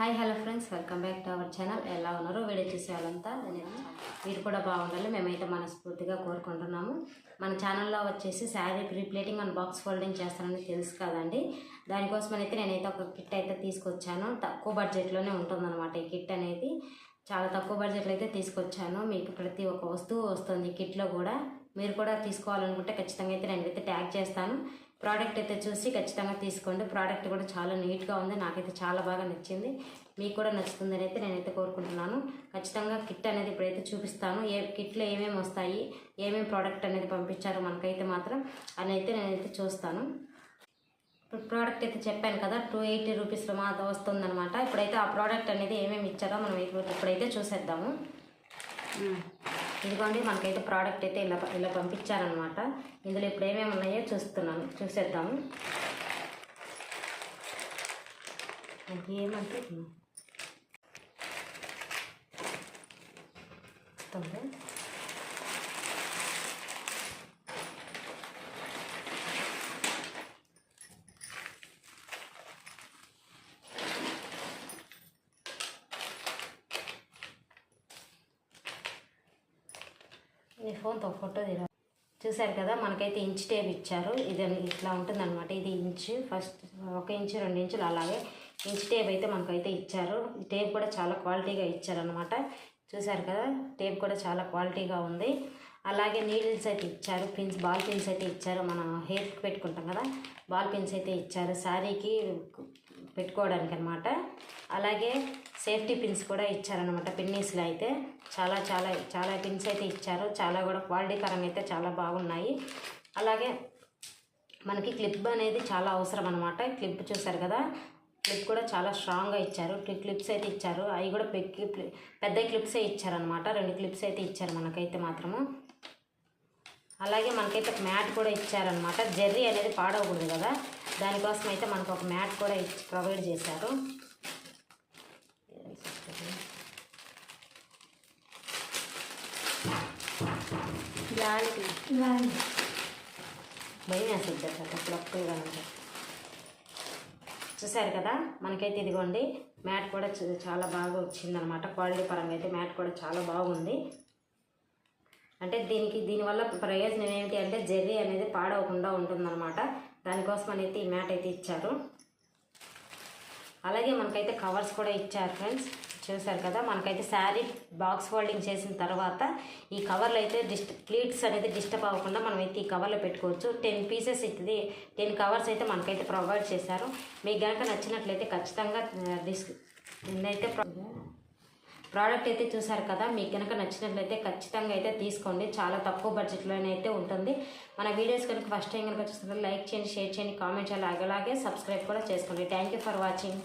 Hi hello friends. Welcome back to our channel. ఎలా ఉన్నారో video చూసే వాళ్ళంతా? నేను మీరు కూడా బాగుండాలి మేమైతే మనస్ఫూర్తిగా కోరుకుంటున్నాము. మన ఛానల్లో వచ్చేసి sari prepleating and box folding చేస్తానని తెలుసు కదండి. దానికోసం అయితే నేనైతే ఒక కిట్ అయితే తీసుకొచ్చాను. తక్కువ బడ్జెట్లోనే ఉంటుందన్నమాట ఈ కిట్ అనేది. చాలా తక్కువ బడ్జెట్లో అయితే తీసుకొచ్చాను. మీకు ప్రతి ఒక్క వస్తువు వస్తుంది కిట్లో కూడా. మీరు కూడా తీసుకోవాలనుకుంటే ఖచ్చితంగా అయితే నేనైతే ట్యాగ్ చేస్తాను. ప్రోడక్ట్ అయితే చూసి ఖచ్చితంగా తీసుకోండి. ప్రోడక్ట్ కూడా చాలా నీట్గా ఉంది. నాకైతే చాలా బాగా నచ్చింది. మీకు కూడా నచ్చుతుందని అయితే నేనైతే కోరుకుంటున్నాను. ఖచ్చితంగా కిట్ అనేది ఇప్పుడైతే చూపిస్తాను. ఏ కిట్లో ఏమేమి వస్తాయి ఏమేమి ప్రోడక్ట్ అనేది పంపించారో మనకైతే మాత్రం అని అయితే నేనైతే చూస్తాను. ఇప్పుడు ప్రోడక్ట్ అయితే చెప్పాను కదా టూ ఎయిటీ రూపీస్లో మాత్రం వస్తుందన్నమాట. ఇప్పుడైతే ఆ ప్రోడక్ట్ అనేది ఏమేమి ఇచ్చారో మనం ఇప్పుడు ఇప్పుడైతే చూసేద్దాము. ఇదిగోండి మనకైతే ప్రోడక్ట్ అయితే ఇలా ఇలా పంపించారనమాట ఇందులో ఇప్పుడు ఏమేమి ఉన్నాయో చూస్తున్నాను చూసేద్దాము ఏమంటే ఈ ఫోన్తో ఫోటో తీరా. చూశారు కదా మనకైతే ఇంచ్ టేప్ ఇచ్చారు. ఇది ఇట్లా ఉంటుందన్నమాట. ఇది ఇంచు ఫస్ట్ ఒక ఇంచు రెండు ఇంచులు అలాగే ఇంచ్ టేప్ అయితే మనకైతే ఇచ్చారు. టేప్ కూడా చాలా క్వాలిటీగా ఇచ్చారనమాట చూశారు కదా టేప్ కూడా చాలా క్వాలిటీగా ఉంది. అలాగే నీడిల్స్ అయితే ఇచ్చారు. పిన్స్ బాల్ పిన్స్ అయితే ఇచ్చారు. మనం హెయిర్కి పెట్టుకుంటాం కదా బాల్ పిన్స్ అయితే ఇచ్చారు. శారీకి పెట్టుకోవడానికి అనమాట అలాగే సేఫ్టీ పిన్స్ కూడా ఇచ్చారనమాట పిన్నీస్లో అయితే. చాలా చాలా చాలా పిన్స్ అయితే ఇచ్చారు. చాలా కూడా క్వాలిటీ పరంగా అయితే చాలా బాగున్నాయి. అలాగే మనకి క్లిప్ అనేది చాలా అవసరం అనమాట క్లిప్ చూసారు కదా? క్లిప్ కూడా చాలా స్ట్రాంగ్గా ఇచ్చారు. క్లిప్స్ అయితే ఇచ్చారు. అవి కూడా పెద్ద క్లిప్సే ఇచ్చారనమాట. రెండు క్లిప్స్ అయితే ఇచ్చారు మనకైతే మాత్రము. అలాగే మనకైతే ఒక మ్యాట్ కూడా ఇచ్చారనమాట జర్రీ అనేది పాడవకూడదు కదా. దానికోసం అయితే మనకు ఒక మ్యాట్ కూడా ఇచ్చి ప్రొవైడ్ చేశారు. భయం వేస్తుంది అప్పుడు అప్పుడుగా చూసారు కదా? మనకైతే ఇదిగోండి మ్యాట్ కూడా చాలా బాగా వచ్చిందనమాట క్వాలిటీ పరంగా అయితే మ్యాట్ కూడా చాలా బాగుంది. అంటే దీనికి దీనివల్ల ప్రయోజనం ఏమిటి అంటే జెర్రీ అనేది పాడవకుండా ఉంటుందన్నమాట. దానికోసం అనేది ఈ మ్యాట్ అయితే ఇచ్చారు. అలాగే మనకైతే కవర్స్ కూడా ఇచ్చారు ఫ్రెండ్స్. చూసారు కదా మనకైతే శారీ బాక్స్ ఫోల్డింగ్ చేసిన తర్వాత ఈ కవర్లు అయితే డిస్ట్ ప్లీట్స్ అనేది డిస్టర్బ్ అవ్వకుండా మనం అయితే ఈ కవర్లో పెట్టుకోవచ్చు. టెన్ పీసెస్ ఇది టెన్ కవర్స్ అయితే మనకైతే ప్రొవైడ్ చేశారు. మీకు కనుక నచ్చినట్లయితే ఖచ్చితంగా డిస్ అయితే ప్రోడక్ట్ అయితే చూసారు కదా మీకు కనుక నచ్చినట్లయితే ఖచ్చితంగా అయితే తీసుకోండి. చాలా తక్కువ బడ్జెట్లోనే అయితే ఉంటుంది. మన వీడియోస్ కనుక ఫస్ట్ టైం కనుక చూస్తున్నట్లయితే లైక్ చేయండి షేర్ చేయండి కామెంట్ చేయాలి. అలాగే సబ్స్క్రైబ్ కూడా చేసుకోండి. Thank you for watching